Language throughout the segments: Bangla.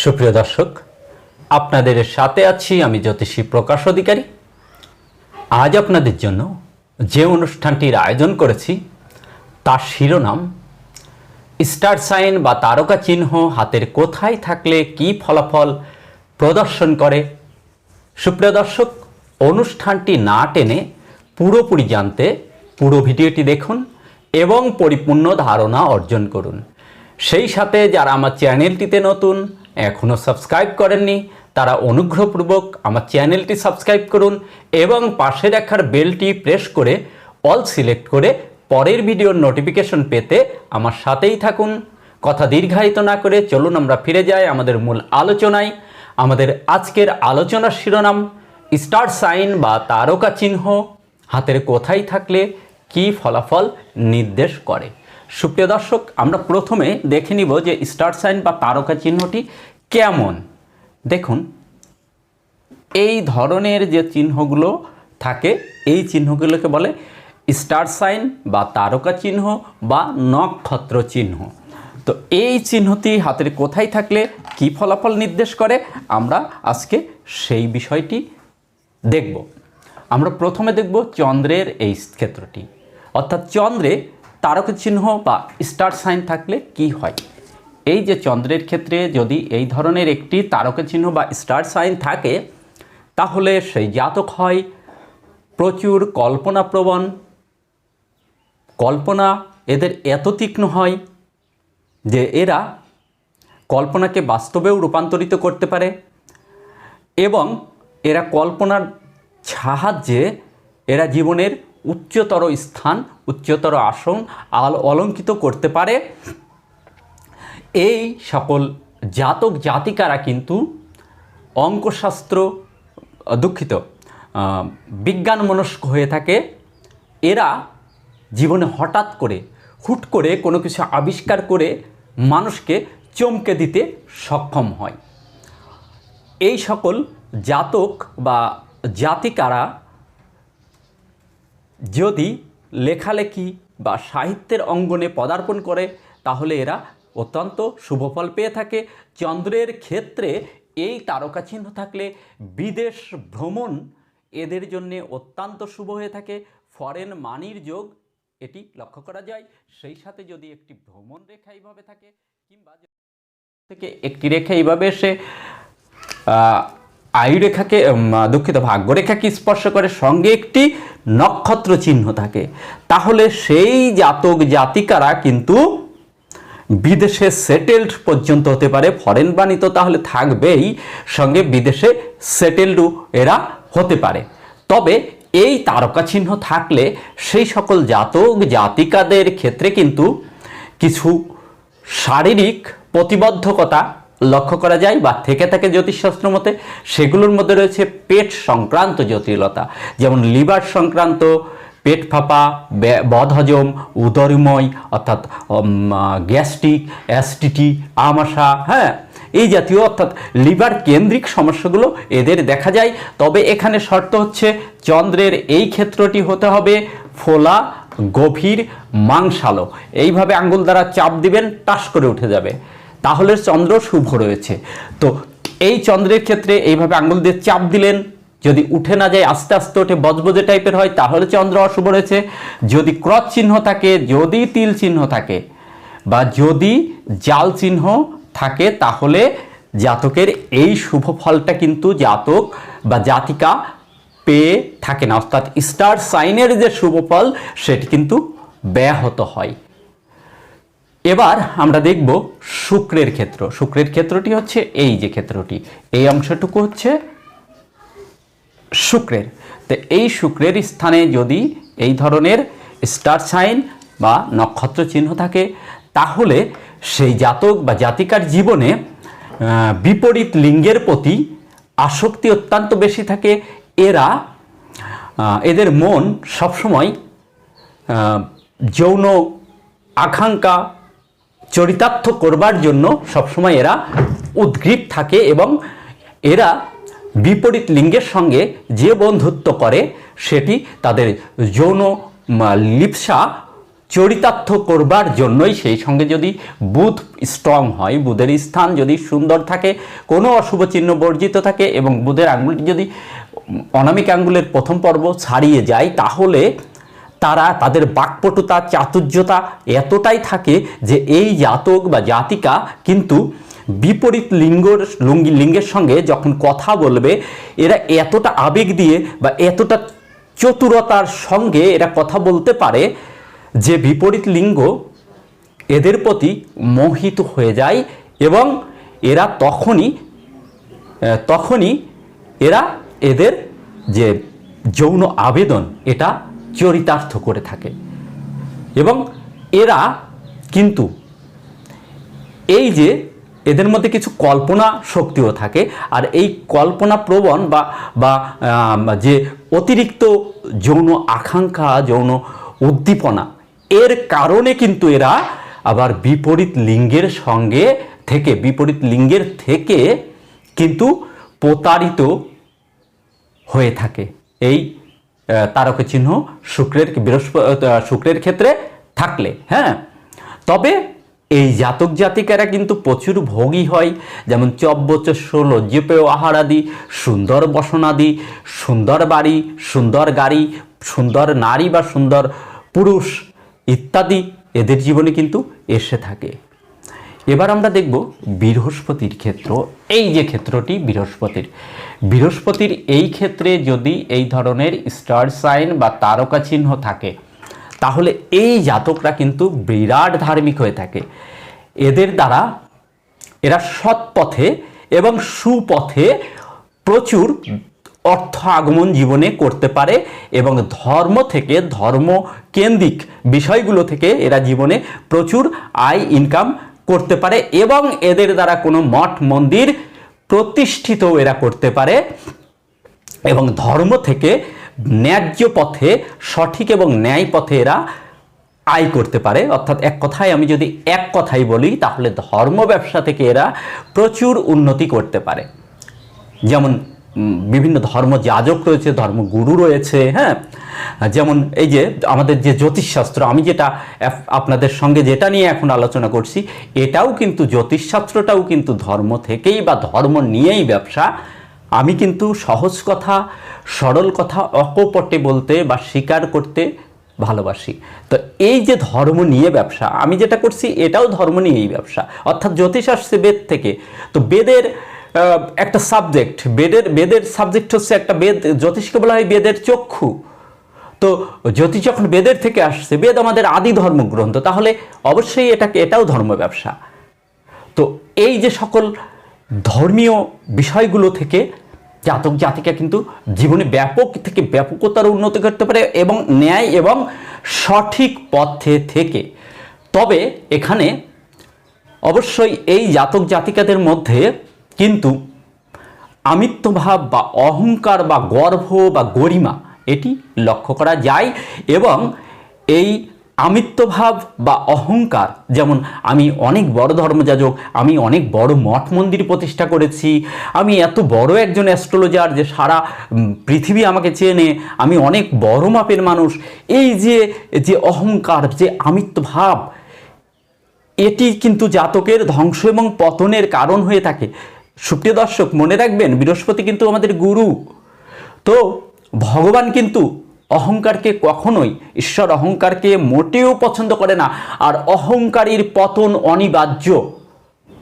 সুপ্রিয় দর্শক, আপনাদের সাথে আছি আমি জ্যোতিষী প্রকাশ অধিকারী। আজ আপনাদের জন্য যে অনুষ্ঠানটির আয়োজন করেছি, তার শিরোনাম, স্টার সাইন বা তারকা চিহ্ন হাতের কোথায় থাকলে কি ফলাফল প্রদর্শন করে? সুপ্রিয় দর্শক, অনুষ্ঠানটি না টেনে পুরোপুরি জানতে পুরো ভিডিওটি দেখুন এবং পরিপূর্ণ ধারণা অর্জন করুন। সেই সাথে যারা আমার চ্যানেলটিতে নতুন এখনও সাবস্ক্রাইব করেননি, তারা অনুগ্রহপূর্বক আমার চ্যানেলটি সাবস্ক্রাইব করুন এবং পাশে রাখার বেলটি প্রেস করে অল সিলেক্ট করে পরের ভিডিওর নোটিফিকেশন পেতে আমার সাথেই থাকুন। কথা দীর্ঘায়িত না করে চলুন আমরা ফিরে যাই আমাদের মূল আলোচনায়। আমাদের আজকের আলোচনার শিরোনাম, স্টার সাইন বা তারকা চিহ্ন, হাতের কোথায় থাকলে কি ফলাফল নির্দেশ করে? সুপ্রিয় দর্শক, আমরা প্রথমে দেখে নিব যে স্টার সাইন বা তারকা চিহ্নটি কেমন? দেখুন, এই ধরনের যে চিহ্নগুলো থাকে, এই চিহ্নগুলোকে বলে স্টার সাইন বা তারকা চিহ্ন বা নক্ষত্র চিহ্ন। তো এই চিহ্নটি হাতের কোথায় থাকলে কি ফলাফল নির্দেশ করে, আমরা আজকে সেই বিষয়টি দেখব। আমরা প্রথমে দেখব চন্দ্রের এই ক্ষেত্রটি। অর্থাৎ চন্দ্রে তারকা চিহ্ন বা স্টার সাইন থাকলে কি হয়? এই যে চন্দ্রের ক্ষেত্রে যদি এই ধরনের একটি তারকা চিহ্ন বা স্টার সাইন থাকে, তাহলে সেই জাতক হয় প্রচুর কল্পনাপ্রবণ। কল্পনা এদের এত তীক্ষ্ণ হয় যে এরা কল্পনাকে বাস্তবেও রূপান্তরিত করতে পারে এবং এরা কল্পনার সাহায্যে এরা জীবনের উচ্চতর স্থান, উচ্চতর আসন আল অলঙ্কিত করতে পারে। এই সকল জাতক জাতিকারা কিন্তু অঙ্কশাস্ত্র দুঃখিত বিজ্ঞান মনস্ক হয়ে থাকে। এরা জীবনে হঠাৎ করে, হুট করে কোনো কিছু আবিষ্কার করে মানুষকে চমকে দিতে সক্ষম হয়। এই সকল জাতক বা জাতিকারা যদি লেখালেখি বা সাহিত্যের অঙ্গনে পদার্পণ করে, তাহলে এরা অত্যন্ত শুভফল পেয়ে থাকে। চন্দ্রের ক্ষেত্রে এই তারকা চিহ্ন থাকলে বিদেশ ভ্রমণ এদের জন্যে অত্যন্ত শুভ হয়ে থাকে। ফরেন মানির যোগ, এটি লক্ষ্য করা যায়। সেই সাথে যদি একটি ভ্রমণ রেখা এইভাবে থাকে, কিংবা থেকে একটি রেখা এইভাবে এসে আয়ু রেখাকে দুঃখিত ভাগ্যরেখাকে স্পর্শ করে সঙ্গে একটি নক্ষত্র চিহ্ন থাকে, তাহলে সেই জাতক জাতিকারা কিন্তু বিদেশে সেটেলড পর্যন্ত হতে পারে ফরেন বাণী তো তাহলে থাকবেই, সঙ্গে বিদেশে সেটেলডও এরা হতে পারে। তবে এই তারকা চিহ্ন থাকলে সেই সকল জাতক, জাতিকাদের ক্ষেত্রে কিন্তু কিছু শারীরিক প্রতিবদ্ধকতা লক্ষ্য করা যায় বা থেকে থাকে জ্যোতিষশাস্ত্র মতে, সেগুলোর মধ্যে রয়েছে পেট সংক্রান্ত জটিলতা, যেমন লিভার সংক্রান্ত পেট ফাঁপা বদহজম, উদরময়, অর্থাৎ গ্যাস্ট্রিক, অ্যাসিডিটি, আমাশা হ্যাঁ এই জাতীয়, অর্থাৎ লিভার কেন্দ্রিক সমস্যাগুলো এদের দেখা যায়। তবে এখানে শর্ত হচ্ছে চন্দ্রের এই ক্ষেত্রটি হতে হবে ফোলা, গভীর, মাংসালো। এইভাবে আঙ্গুল দ্বারা চাপ দিবেন, টাস করে উঠে যাবে। তাহলে চন্দ্র শুভ রয়েছে। তো এই চন্দ্রের ক্ষেত্রে এইভাবে আঙ্গুল দিয়ে চাপ দিলেন যদি উঠে না যায়, আস্তে আস্তে ওঠে, বজবজে টাইপের হয়, তাহলে চন্দ্র অশুভ রয়েছে। যদি ক্রস চিহ্ন থাকে, যদি তিল চিহ্ন থাকে, বা যদি জাল চিহ্ন থাকে, তাহলে জাতকের এই শুভ ফলটা কিন্তু জাতক বা জাতিকা পেয়ে থাকে না। অর্থাৎ স্টার সাইনের যে শুভ ফল, সেটি কিন্তু ব্যাহত হয়। এবার আমরা দেখব শুক্রের ক্ষেত্র। শুক্রের ক্ষেত্রটি হচ্ছে এই যে ক্ষেত্রটি। এই অংশটুকু হচ্ছে শুক্রের। তো এই শুক্রের স্থানে যদি এই ধরনের স্টার সাইন বা নক্ষত্র চিহ্ন থাকে, তাহলে সেই জাতক বা জাতিকার জীবনে বিপরীত লিঙ্গের প্রতি আসক্তি অত্যন্ত বেশি থাকে। এরা এদের মন সবসময় যৌন আকাঙ্ক্ষা চরিতার্থ করবার জন্য সবসময় এরা উদ্গ্রীব থাকে এবং এরা বিপরীত লিঙ্গের সঙ্গে যে বন্ধুত্ব করে, সেটি তাদের যৌন লিপ্সা চরিতার্থ করবার জন্যই সেই সঙ্গে যদি বুধ স্ট্রং হয়, বুধের স্থান যদি সুন্দর থাকে, কোনো অশুভ চিহ্ন বর্জিত থাকে এবং বুধের আঙ্গুলটি যদি অনামিক আঙ্গুলের প্রথম পর্ব ছাড়িয়ে যায়, তাহলে তারা, তাদের বাকপটুতা, চাতুর্যতা এতটাই থাকে যে এই জাতক বা জাতিকা কিন্তু বিপরীত লিঙ্গর লুঙ্গি লিঙ্গের সঙ্গে যখন কথা বলবে, এরা এতটা আবেগ দিয়ে বা এতটা চতুরতার সঙ্গে এরা কথা বলতে পারে যে বিপরীত লিঙ্গ এদের প্রতি মোহিত হয়ে যায় এবং এরা তখনই তখনই এরা এদের যে যৌন আবেদন, এটা চরিতার্থ করে থাকে। এবং এরা কিন্তু এই যে এদের মধ্যে কিছু কল্পনা শক্তিও থাকে। আর এই কল্পনা প্রবণ বা বা যে অতিরিক্ত যৌন আকাঙ্ক্ষা, যৌন উদ্দীপনা, এর কারণে কিন্তু এরা আবার বিপরীত লিঙ্গের সঙ্গে থেকে, বিপরীত লিঙ্গের থেকে কিন্তু প্রতারিত হয়ে থাকে। এই তারকা চিহ্ন শুক্রের বৃহস্পতি শুক্রের ক্ষেত্রে থাকলে হ্যাঁ? তবে এই জাতক জাতিকারা কিন্তু প্রচুর ভোগী হয়। যেমন চব্বচস্য লজ্জপেয় আহার আদি সুন্দর বসনাদি, সুন্দর বাড়ি, সুন্দর গাড়ি, সুন্দর নারী বা সুন্দর পুরুষ ইত্যাদি এদের জীবনে কিন্তু এসে থাকে। এবার আমরা দেখব বৃহস্পতির ক্ষেত্র। এই যে ক্ষেত্রটি বৃহস্পতির বৃহস্পতির এই ক্ষেত্রে যদি এই ধরনের স্টার সাইন বা তারকা চিহ্ন থাকে তাহলে এই জাতকরা কিন্তু বিরাট ধার্মিক হয়ে থাকে। এদের দ্বারা এরা সৎ পথে এবং সুপথে প্রচুর অর্থ আগমন জীবনে করতে পারে এবং ধর্ম থেকে ধর্ম কেন্দ্রিক বিষয়গুলো থেকে এরা জীবনে প্রচুর আয় ইনকাম করতে পারে এবং এদের দ্বারা কোনো মঠ, মন্দির প্রতিষ্ঠিত এরা করতে পারে এবং ধর্ম থেকে ন্যায্য পথে, সঠিক এবং ন্যায় পথে এরা আয় করতে পারে। অর্থাৎ এক কথায় আমি যদি এক কথাই বলি, তাহলে ধর্ম ব্যবসা থেকে এরা প্রচুর উন্নতি করতে পারে। যেমন বিভিন্ন ধর্ম যাজক রয়েছে, ধর্মগুরু রয়েছে হ্যাঁ? যেমন এই যে আমাদের যে জ্যোতিষশাস্ত্র, আমি যেটা আপনাদের সঙ্গে যেটা নিয়ে এখন আলোচনা করছি, এটাও কিন্তু জ্যোতিষশাস্ত্রটাও কিন্তু ধর্ম থেকেই বা ধর্ম নিয়েই ব্যবসা আমি কিন্তু সহজ কথা, সরল কথা, অকপটে বলতে বা স্বীকার করতে ভালোবাসি। তো এই যে ধর্ম নিয়ে ব্যবসা, আমি যেটা করছি এটাও ধর্ম নিয়েই ব্যবসা। অর্থাৎ জ্যোতিষ আসছে বেদ থেকে। তো বেদের একটা সাবজেক্ট বেদের বেদের সাবজেক্ট হচ্ছে একটা বেদ, জ্যোতিষকে বলা হয় বেদের চক্ষু। তো জ্যোতিষ যখন বেদের থেকে আসছে, বেদ আমাদের আদি ধর্মগ্রন্থ, তাহলে অবশ্যই এটাকে, এটাও ধর্ম ব্যবসা। তো এই যে সকল ধর্মীয় বিষয়গুলো থেকে জাতক জাতিকা কিন্তু জীবনে ব্যাপক থেকে ব্যাপকতার উন্নতি করতে পারে এবং ন্যায় এবং সঠিক পথে থেকে। তবে এখানে অবশ্যই এই জাতক জাতিকাদের মধ্যে কিন্তু আমিত্বভাব বা অহংকার বা গর্ব বা গরিমা এটি লক্ষ্য করা যায় এবং এই আমিত্বভাব বা অহংকার, যেমন আমি অনেক বড় ধর্মযাজক, আমি অনেক বড় মঠ মন্দির প্রতিষ্ঠা করেছি, আমি এত বড় একজন অ্যাস্ট্রোলজার যে সারা পৃথিবী আমাকে চেনে, আমি অনেক বড় মাপের মানুষ। এই যে যে অহংকার, যে আমিত্বভাব, এটি কিন্তু জাতকের ধ্বংস এবং পতনের কারণ হয়ে থাকে। সুপ্রিয় দর্শক, মনে রাখবেন, বৃহস্পতি কিন্তু আমাদের গুরু। তো, ভগবান কিন্তু অহংকারকে কখনোই, ঈশ্বর অহংকারকে মোটেও পছন্দ করে না। আর অহংকারীর পতন অনিবার্য।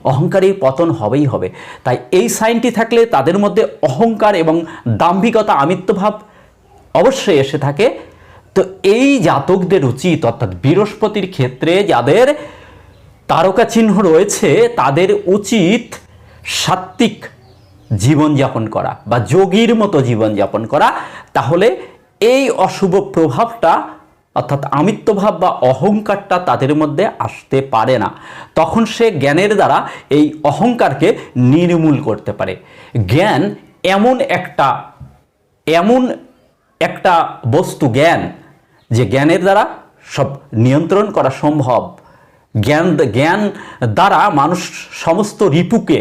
অহংকারীর পতন হবেই হবে। তাই এই সাইনটি থাকলে তাদের মধ্যে অহংকার এবং দাম্ভিকতা আমিত্বভাব অবশ্যই এসে থাকে। তো এই জাতকদের উচিত, অর্থাৎ বৃহস্পতির ক্ষেত্রে যাদের তারকা চিহ্ন রয়েছে, তাদের উচিত সাত্ত্বিক জীবনযাপন করা বা যোগীর মতো জীবনযাপন করা। তাহলে এই অশুভ প্রভাবটা, অর্থাৎ আমিত্বভাব বা অহংকারটা তাদের মধ্যে আসতে পারে না। তখন সে জ্ঞানের দ্বারা এই অহংকারকে নির্মূল করতে পারে। জ্ঞান এমন একটা এমন একটা বস্তু জ্ঞান, যে জ্ঞানের দ্বারা সব নিয়ন্ত্রণ করা সম্ভব। জ্ঞান জ্ঞান দ্বারা মানুষ সমস্ত রিপুকে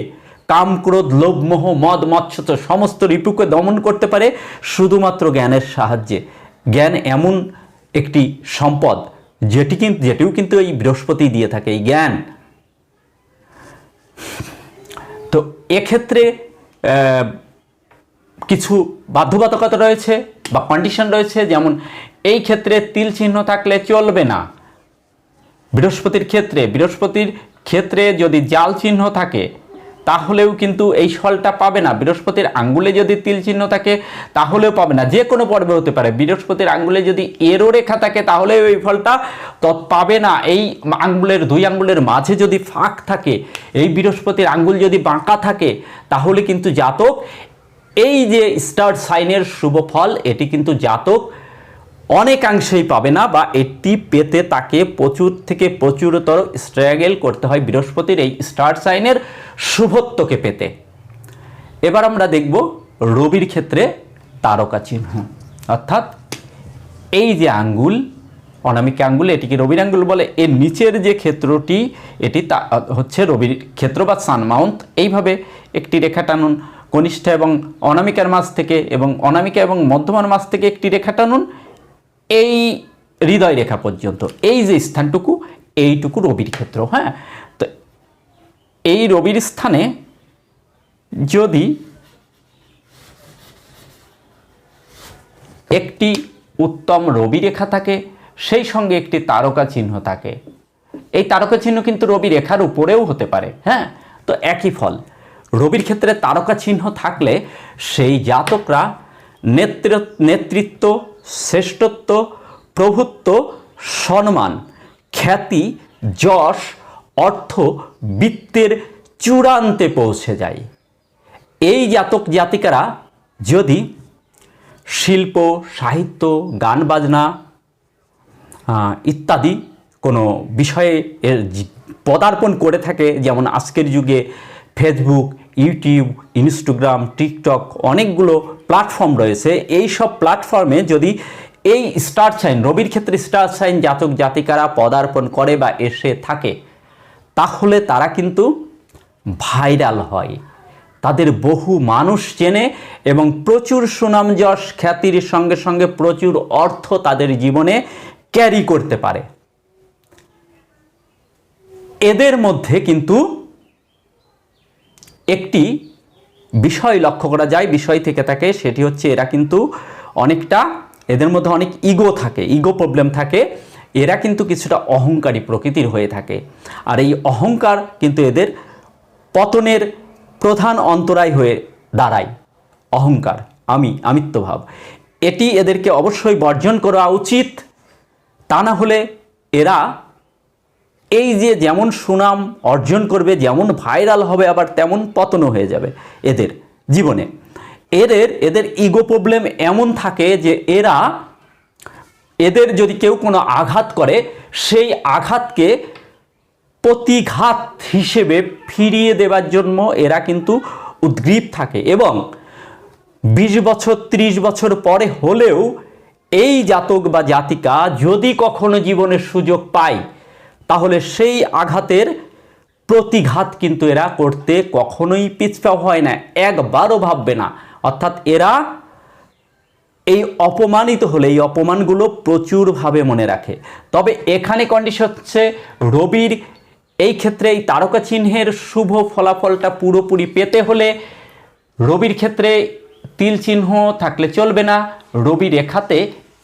কাম ক্রোধ লোভ মোহ মদ মৎস্য সমস্ত রিপুকে দমন করতে পারে শুধুমাত্র জ্ঞানের সাহায্যে। জ্ঞান এমন একটি সম্পদ যেটি কিন্তু যেটিও কিন্তু এই বৃহস্পতি দিয়ে থাকে, এই জ্ঞান। তো এক্ষেত্রে কিছু বাধ্যবাধকতা রয়েছে বা কন্ডিশন রয়েছে, যেমন এই ক্ষেত্রে তিল চিহ্ন থাকলে চলবে না। বৃহস্পতির ক্ষেত্রে বৃহস্পতির ক্ষেত্রে যদি জাল চিহ্ন থাকে তাহলেও কিন্তু এই ফলটা পাবে না। বৃহস্পতির আঙ্গুলে যদি তিল চিহ্ন থাকে, তাহলেও পাবে না। যে কোনো পর্বে হতে পারে। বৃহস্পতির আঙ্গুলে যদি এরো রেখা থাকে, তাহলেও এই ফলটা তৎ পাবে না। এই আঙ্গুলের, দুই আঙ্গুলের মাঝে যদি ফাঁক থাকে, এই বৃহস্পতির আঙ্গুল যদি বাঁকা থাকে, তাহলে কিন্তু জাতক, এই যে স্টার সাইনের শুভ ফল, এটি কিন্তু জাতক অনেকাংশেই পাবে না বা এটি পেতে তাকে প্রচুর থেকে প্রচুরতর স্ট্রাগেল করতে হয় বৃহস্পতির এই স্টার সাইনের শুভত্বকে পেতে। এবার আমরা দেখব রবির ক্ষেত্রে তারকা চিহ্ন। অর্থাৎ এই যে আঙ্গুল, অনামিকা আঙ্গুল, এটিকে রবির আঙ্গুল বলে। এর নিচের যে ক্ষেত্রটি, এটি তা, হচ্ছে রবির ক্ষেত্র বা সান মাউন্ট এইভাবে একটি রেখা টানুন, কনিষ্ঠা এবং অনামিকার মাছ থেকে এবং অনামিকা এবং মধ্যমার মাছ থেকে একটি রেখা টানুন। এই হৃদয় রেখা পর্যন্ত, এই যে স্থানটুকু, এইটুকু রবির ক্ষেত্র হ্যাঁ? তো এই রবির স্থানে যদি একটি উত্তম রবি রেখা থাকে, সেই সঙ্গে একটি তারকা চিহ্ন থাকে, এই তারকা চিহ্ন কিন্তু রবি রেখার উপরেও হতে পারে হ্যাঁ? তো একই ফল। রবির ক্ষেত্রে তারকা চিহ্ন থাকলে সেই জাতকরা নেতৃ নেতৃত্ব শ্রেষ্ঠত্ব, প্রভুত্ব, সম্মান, খ্যাতি, যশ, অর্থ, বৃত্তের চূড়ান্তে পৌঁছে যায়। এই জাতক জাতিকারা যদি শিল্প, সাহিত্য, গান বাজনা ইত্যাদি কোনো বিষয়ে পদার্পণ করে থাকে, যেমন আজকের যুগে ফেসবুক ইউটিউব ইনস্টাগ্রাম টিকটক অনেকগুলো প্ল্যাটফর্ম রয়েছে। এই সব প্ল্যাটফর্মে যদি এই স্টার সাইন রবির ক্ষেত্রে স্টার সাইন জাতক জাতিকারা পদার্পণ করে বা এসে থাকে, তাহলে তারা কিন্তু ভাইরাল হয়। তাদের বহু মানুষ চেনে এবং প্রচুর সুনাম যশ খ্যাতির সঙ্গে সঙ্গে প্রচুর অর্থ তাদের জীবনে ক্যারি করতে পারে। এদের মধ্যে কিন্তু একটি বিষয় লক্ষ্য করা যায়, বিষয় থেকে থাকে, সেটি হচ্ছে এরা কিন্তু অনেকটা, এদের মধ্যে অনেক ইগো থাকে ইগো প্রবলেম থাকে। এরা কিন্তু কিছুটা অহংকারী প্রকৃতির হয়ে থাকে। আর এই অহংকার কিন্তু এদের পতনের প্রধান অন্তরায় হয়ে দাঁড়ায়। অহংকার, আমি, আমিত্বভাব। এটি এদেরকে অবশ্যই বর্জন করা উচিত। তা না হলে এরা এই যে যেমন সুনাম অর্জন করবে, যেমন ভাইরাল হবে, আবার তেমন পতনও হয়ে যাবে এদের জীবনে। এদের এদের ইগো প্রবলেম এমন থাকে যে এরা, এদের যদি কেউ কোনো আঘাত করে, সেই আঘাতকে প্রতিঘাত হিসেবে ফিরিয়ে দেওয়ার জন্য এরা কিন্তু উদ্গ্রীব থাকে এবং বিশ বছর, ত্রিশ বছর পরে হলেও এই জাতক বা জাতিকা যদি কখনো জীবনের সুযোগ পায় তাহলে সেই আঘাতের প্রতিঘাত কিন্তু এরা করতে কখনোই পিছপা হয় না, একবারও ভাববে না। অর্থাৎ এরা এই অপমানিত হলে, এই অপমানগুলো প্রচুরভাবে মনে রাখে। তবে এখানে কন্ডিশন হচ্ছে রবির এই ক্ষেত্রে এই তারকা চিহ্নের শুভ ফলাফলটা পুরোপুরি পেতে হলে রবির ক্ষেত্রে তিল চিহ্ন থাকলে চলবে না। রবি রেখাতে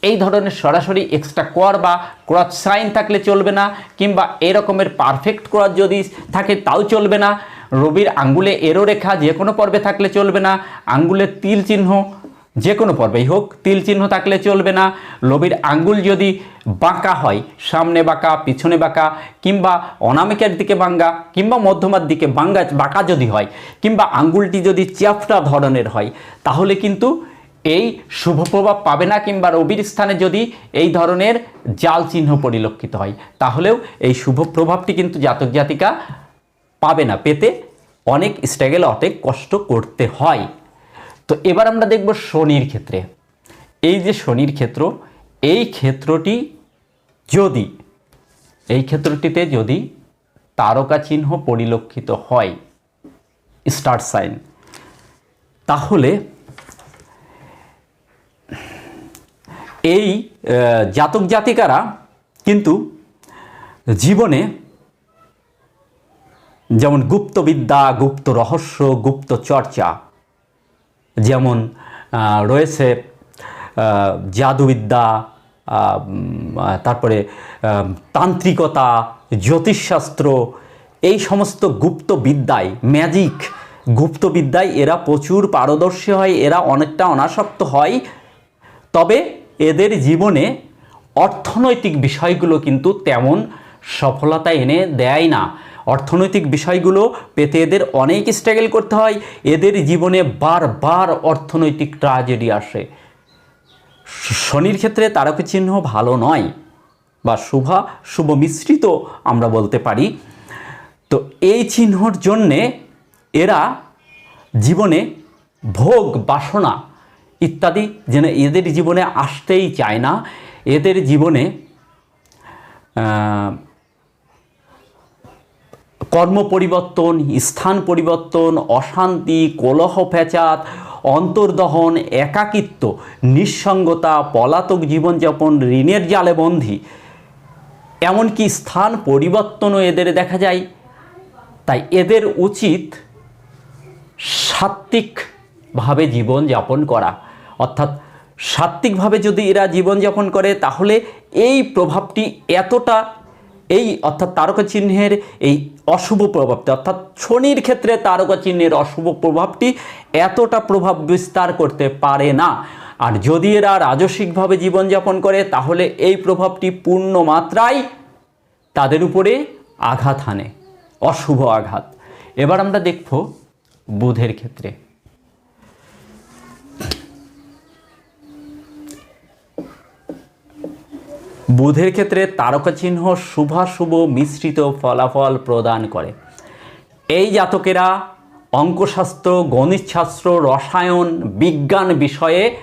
এই ধরনের সরাসরি এক্সট্রা কোয়ার বা ক্রস সাইন থাকলে চলবে না, কিংবা এরকমের পারফেক্ট ক্রস যদি থাকে তাও চলবে না। রবির আঙ্গুলে এরো রেখা যে কোনো পর্বে থাকলে চলবে না। আঙ্গুলের তিল চিহ্ন যে কোনো পর্বেই হোক, তিল চিহ্ন থাকলে চলবে না। লবির আঙ্গুল যদি বাঁকা হয়, সামনে বাঁকা, পিছনে বাঁকা, কিংবা অনামিকের দিকে বাঙ্গা কিংবা মধ্যমার দিকে বাঙ্গা বাঁকা যদি হয়, কিংবা আঙ্গুলটি যদি চ্যাপটা ধরনের হয়, তাহলে কিন্তু এই শুভ প্রভাব পাবে না কিংবা রবির স্থানে যদি এই ধরনের জাল চিহ্ন পরিলক্ষিত হয়, তাহলেও এই শুভ প্রভাবটি কিন্তু জাতক জাতিকা পাবে না। পেতে অনেক স্ট্রাগেল অনেক কষ্ট করতে হয়। তো এবার আমরা দেখব শনির ক্ষেত্রে। এই যে শনির ক্ষেত্র, এই ক্ষেত্রটি যদি, এই ক্ষেত্রটিতে যদি তারকা চিহ্ন পরিলক্ষিত হয় স্টার সাইন তাহলে এই জাতক জাতিকারা কিন্তু জীবনে যেমন গুপ্তবিদ্যা গুপ্ত রহস্য, গুপ্ত চর্চা, যেমন রয়েছে জাদুবিদ্যা তারপরে তান্ত্রিকতা, জ্যোতিষশাস্ত্র, এই সমস্ত গুপ্ত বিদ্যায় ম্যাজিক গুপ্ত বিদ্যায় এরা প্রচুর পারদর্শী হয়, এরা অনেকটা অনাসক্ত হয়। তবে এদের জীবনে অর্থনৈতিক বিষয়গুলো কিন্তু তেমন সফলতা এনে দেয় না। অর্থনৈতিক বিষয়গুলো পেতে এদের অনেক স্ট্রাগল করতে হয়। এদের জীবনে বারবার অর্থনৈতিক ট্রাজেডি আসে। শনির ক্ষেত্রে তারক চিহ্ন ভালো নয় বা শুভা, শুভ মিশ্রিত আমরা বলতে পারি। তো এই চিহ্নর জন্যে এরা জীবনে ভোগ, বাসনা ইত্যাদি, যেন এদের জীবনে আসতেই চায় না। এদের জীবনে কর্ম পরিবর্তন, স্থান পরিবর্তন, অশান্তি, কলহ ফ্যাচাত অন্তর্দহন, একাকিত্ব, নিঃসঙ্গতা, পলাতক জীবনযাপন, ঋণের জালে বন্ধি এমনকি স্থান পরিবর্তনও এদের দেখা যায়। তাই এদের উচিত সাত্ত্বিকভাবে জীবনযাপন করা। অর্থাৎ সাত্ত্বিকভাবে যদি এরা জীবনযাপন করে, তাহলে এই প্রভাবটি এতটা, এই অর্থাৎ তারকা চিহ্নের এই অশুভ প্রভাবটি, অর্থাৎ শনির ক্ষেত্রে তারকা চিহ্নের অশুভ প্রভাবটি এতটা প্রভাব বিস্তার করতে পারে না। আর যদি এরা রাজসিকভাবে জীবনযাপন করে, তাহলে এই প্রভাবটি পূর্ণ মাত্রায় তাদের উপরে আঘাত হানে, অশুভ আঘাত। এবার আমরা দেখব বুধের ক্ষেত্রে। বুধের ক্ষেত্রে তারকা চিহ্ন শুভাশুভ মিশ্রিত ফলাফল প্রদান করে। এই জাতকেরা অঙ্কশাস্ত্র, গণিতশাস্ত্র, রসায়ন, বিজ্ঞান বিষয়ে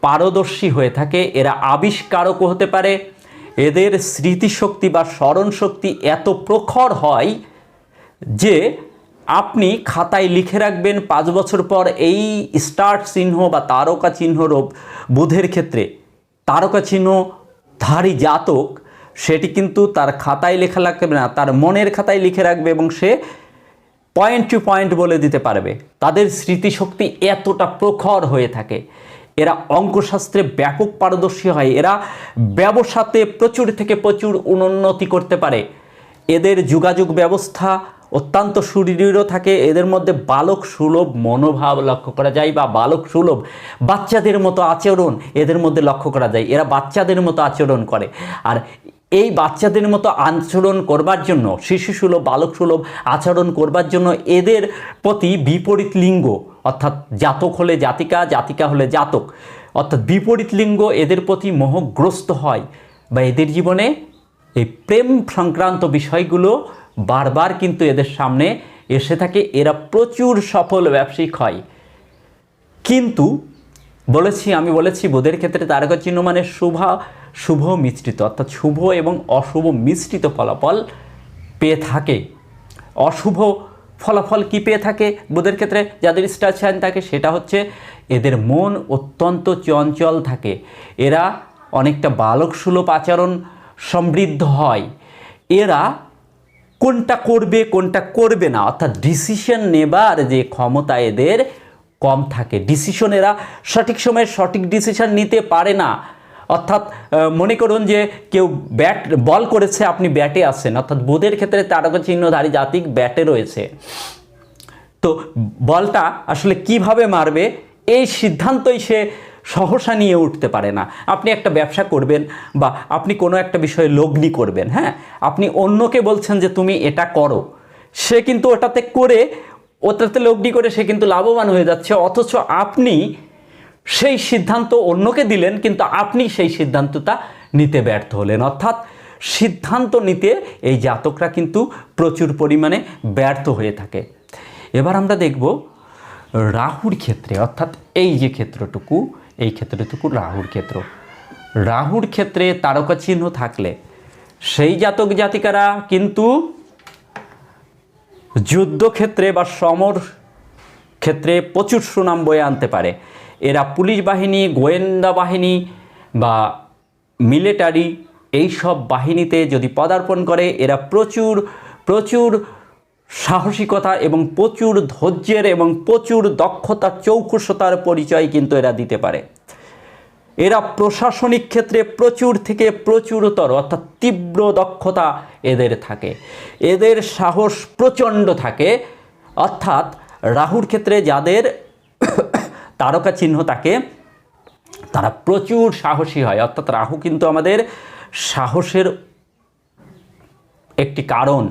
পারদর্শী হয়ে থাকে। এরা আবিষ্কারকও হতে পারে। এদের স্মৃতিশক্তি বা স্মরণশক্তি এত প্রখর হয় যে আপনি খাতায় লিখে রাখবেন পাঁচ বছর পর এই স্টার্ট চিহ্ন বা তারকা চিহ্ন রূপ। বুধের ক্ষেত্রে তারকা চিহ্ন ধারী জাতক, সেটি কিন্তু তার খাতায় লেখা লাগবে না, তার মনের খাতায় লিখে রাখবে এবং সে পয়েন্ট টু পয়েন্ট বলে দিতে পারবে। তাদের স্মৃতিশক্তি এতটা প্রখর হয়ে থাকে। এরা অঙ্কশাস্ত্রে ব্যাপক পারদর্শী হয়। এরা ব্যবসাতে প্রচুর থেকে প্রচুর উন্নতি করতে পারে। এদের যোগাযোগ ব্যবস্থা অত্যন্ত সুদৃঢ় থাকে। এদের মধ্যে বালক সুলভ মনোভাব লক্ষ্য করা যায় বা বালক সুলভ বাচ্চাদের মতো আচরণ এদের মধ্যে লক্ষ্য করা যায়। এরা বাচ্চাদের মতো আচরণ করে। আর এই বাচ্চাদের মতো আচরণ করবার জন্য, শিশু সুলভ, বালক সুলভ আচরণ করবার জন্য এদের প্রতি বিপরীত লিঙ্গ, অর্থাৎ জাতক হলে জাতিকা জাতিকা হলে জাতক, অর্থাৎ বিপরীত লিঙ্গ এদের প্রতি মোহগ্রস্ত হয় বা এদের জীবনে এই প্রেম সংক্রান্ত বিষয়গুলো বারবার কিন্তু এদের সামনে এসে থাকে। এরা প্রচুর সফল ব্যবসায়িক হয়। কিন্তু বলেছি, আমি বলেছি, বোধের ক্ষেত্রে তারকা চিহ্ন মানে শুভা, শুভ মিশ্রিত, অর্থাৎ শুভ এবং অশুভ মিশ্রিত ফলাফল পেয়ে থাকে। অশুভ ফলাফল কি পেয়ে থাকে বোধের ক্ষেত্রে? যাদের স্টার সাইন থাকে, সেটা হচ্ছে এদের মন অত্যন্ত চঞ্চল থাকে। এরা অনেকটা বালক সুলভ আচরণ সমৃদ্ধ হয়। এরা কোনটা করবে কোনটা করবে না। অর্থাৎ ডিসিশন নেবার যে ক্ষমতা এদের কম থাকে। ডিসিশন এরা সঠিক সময়ে সঠিক ডিসিশন নিতে পারে না। অর্থাৎ মনে করুন যে কেউ ব্যাট বল করেছে, আপনি ব্যাটে আসছেন অর্থাৎ বোধের ক্ষেত্রে তারকা চিহ্নধারী জাতিক ব্যাটে রয়েছে। তো বলটা আসলে কীভাবে মারবে, এই সিদ্ধান্তই সে সহসা নিয়ে উঠতে পারে না। আপনি একটা ব্যবসা করবেন বা আপনি কোনো একটা বিষয়ে লগ্নি করবেন হ্যাঁ? আপনি অন্যকে বলছেন যে, তুমি এটা করো। সে কিন্তু ওটাতে করে, ওটাতে লগ্নি করে সে কিন্তু লাভবান হয়ে যাচ্ছে। অথচ আপনি সেই সিদ্ধান্ত অন্যকে দিলেন, কিন্তু আপনি সেই সিদ্ধান্তটা নিতে ব্যর্থ হলেন। অর্থাৎ সিদ্ধান্ত নিতে এই জাতকরা কিন্তু প্রচুর পরিমাণে ব্যর্থ হয়ে থাকে। এবার আমরা দেখব রাহুর ক্ষেত্রে, অর্থাৎ এই যে ক্ষেত্রটুকু এই ক্ষেত্রটুকু রাহুর ক্ষেত্র। রাহুর ক্ষেত্রে তারকা চিহ্ন থাকলে সেই জাতক জাতিকারা কিন্তু যুদ্ধক্ষেত্রে বা সমর ক্ষেত্রে প্রচুর সুনাম বয়ে আনতে পারে। এরা পুলিশ বাহিনী, গোয়েন্দা বাহিনী বা মিলিটারি এই সব বাহিনীতে যদি পদার্পণ করে, এরা প্রচুর প্রচুর সাহসিকতা এবং প্রচুর ধৈর্যের এবং প্রচুর দক্ষতা চৌকুশতার পরিচয় কিন্তু এরা দিতে পারে। এরা প্রশাসনিক ক্ষেত্রে প্রচুর থেকে প্রচুরতর, অর্থাৎ তীব্র দক্ষতা এদের থাকে। এদের সাহস প্রচণ্ড থাকে, অর্থাৎ রাহুর ক্ষেত্রে যাদের তারকা চিহ্ন থাকে, তারা প্রচুর সাহসী হয়। অর্থাৎ রাহু কিন্তু আমাদের সাহসের একটি কারণ।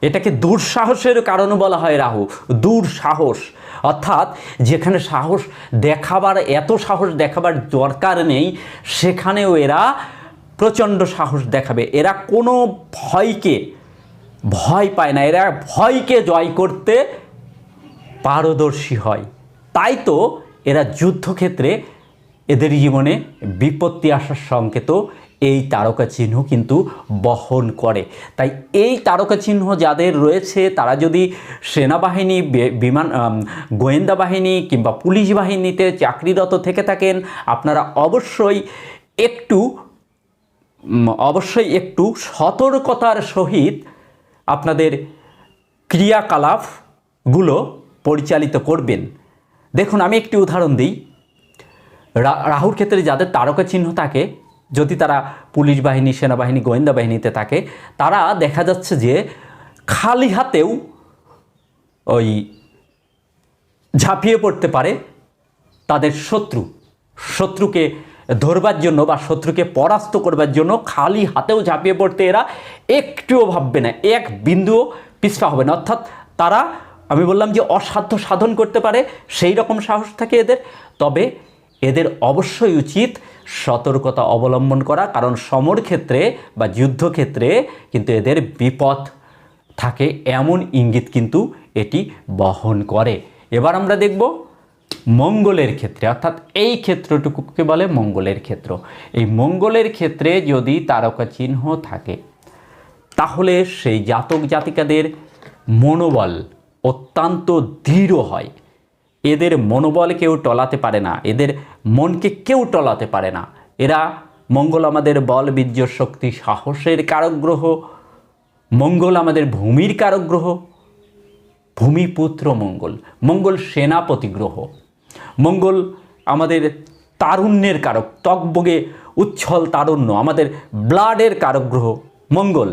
এটাকে দুঃসাহসের কারণ বলা হয় রাহু, দুঃসাহস। অর্থাৎ যেখানে সাহস দেখাবার, এত সাহস দেখাবার দরকার নেই, সেখানেও এরা প্রচণ্ড সাহস দেখাবে। এরা কোনো ভয়কে, ভয় পায় না। এরা ভয়কে জয় করতে পারদর্শী হয়। তাই তো এরা যুদ্ধক্ষেত্রে এদের জীবনে বিপত্তি আসার সংকেত এই তারকা চিহ্ন কিন্তু বহন করে। তাই এই তারকা চিহ্ন যাদের রয়েছে, তারা যদি সেনাবাহিনী বিমান গোয়েন্দা বাহিনী কিংবা পুলিশ বাহিনীতে চাকরিরত থেকে থাকেন, আপনারা অবশ্যই একটু অবশ্যই একটু সতর্কতার সহিত আপনাদের ক্রিয়াকলাপগুলো পরিচালিত করবেন। দেখুন, আমি একটি উদাহরণ দিই। রাহুর ক্ষেত্রে যাদের তারকা চিহ্ন থাকে যদি তারা পুলিশ বাহিনী, সেনাবাহিনী, গোয়েন্দা বাহিনীতে থাকে, তারা দেখা যাচ্ছে যে খালি হাতেও ওই ঝাঁপিয়ে পড়তে পারে তাদের শত্রু। শত্রুকে ধরবার জন্য বা শত্রুকে পরাস্ত করবার জন্য খালি হাতেও ঝাঁপিয়ে পড়তে এরা একটুও ভাববে না, এক বিন্দুও পিছপা হবে না। অর্থাৎ তারা, আমি বললাম যে অসাধ্য সাধন করতে পারে, সেই রকম সাহস থাকে এদের। তবে এদের অবশ্যই উচিত সতর্কতা অবলম্বন করা, কারণ সমর ক্ষেত্রে বা যুদ্ধক্ষেত্রে কিন্তু এদের বিপদ থাকে। এমন ইঙ্গিত কিন্তু এটি বহন করে। এবার আমরা দেখব মঙ্গলের ক্ষেত্রে, অর্থাৎ এই ক্ষেত্রটুকুকে বলে মঙ্গলের ক্ষেত্র। এই মঙ্গলের ক্ষেত্রে যদি তারকা চিহ্ন থাকে, তাহলে সেই জাতক জাতিকাদের মনোবল অত্যন্ত দৃঢ় হয়। এদের মনোবল কেউ টলাতে পারে না, এদের মনকে কেউ টলাতে পারে না। এরা মঙ্গল আমাদের বল, বীর্য, শক্তি, সাহসের কারক গ্রহ মঙ্গল আমাদের ভূমির কারক গ্রহ ভূমিপুত্র মঙ্গল। মঙ্গল সেনাপতি গ্রহ। মঙ্গল আমাদের তারুণ্যের কারক টকবগে উচ্ছল তারুণ্য, আমাদের ব্লাডের কারক গ্রহ মঙ্গল।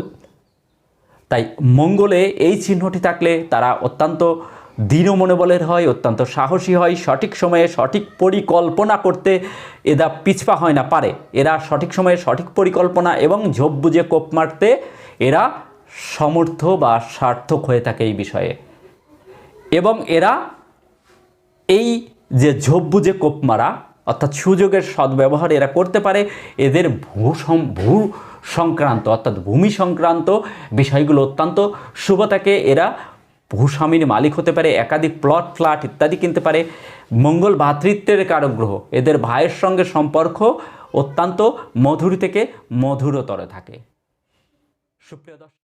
তাই মঙ্গলে এই চিহ্নটি থাকলে তারা অত্যন্ত দৃঢ় মনোবলের হয়, অত্যন্ত সাহসী হয়, সঠিক সময়ে সঠিক পরিকল্পনা করতে এরা পিছপা হয় না, পারে। এরা সঠিক সময়ে সঠিক পরিকল্পনা এবং ঝোপ বুঝে কোপ মারতে এরা সমর্থ বা সার্থক হয়ে থাকে এই বিষয়ে। এবং এরা এই যে ঝোপ বুঝে কোপ মারা, অর্থাৎ সুযোগের সদ্ব্যবহার এরা করতে পারে, এদের ভূ ভূ সংক্রান্ত অর্থাৎ ভূমি সংক্রান্ত বিষয়গুলো অত্যন্ত শুভ থাকে। এরা ভূস্বামীর মালিক হতে পারে, একাধিক প্লট ফ্ল্যাট ইত্যাদি কিনতে পারে। মঙ্গল ভাতৃত্বের কারক গ্রহ এদের ভাইয়ের সঙ্গে সম্পর্ক অত্যন্ত মধুর থেকে মধুরতর থাকে। সুপ্রিয় দর্শক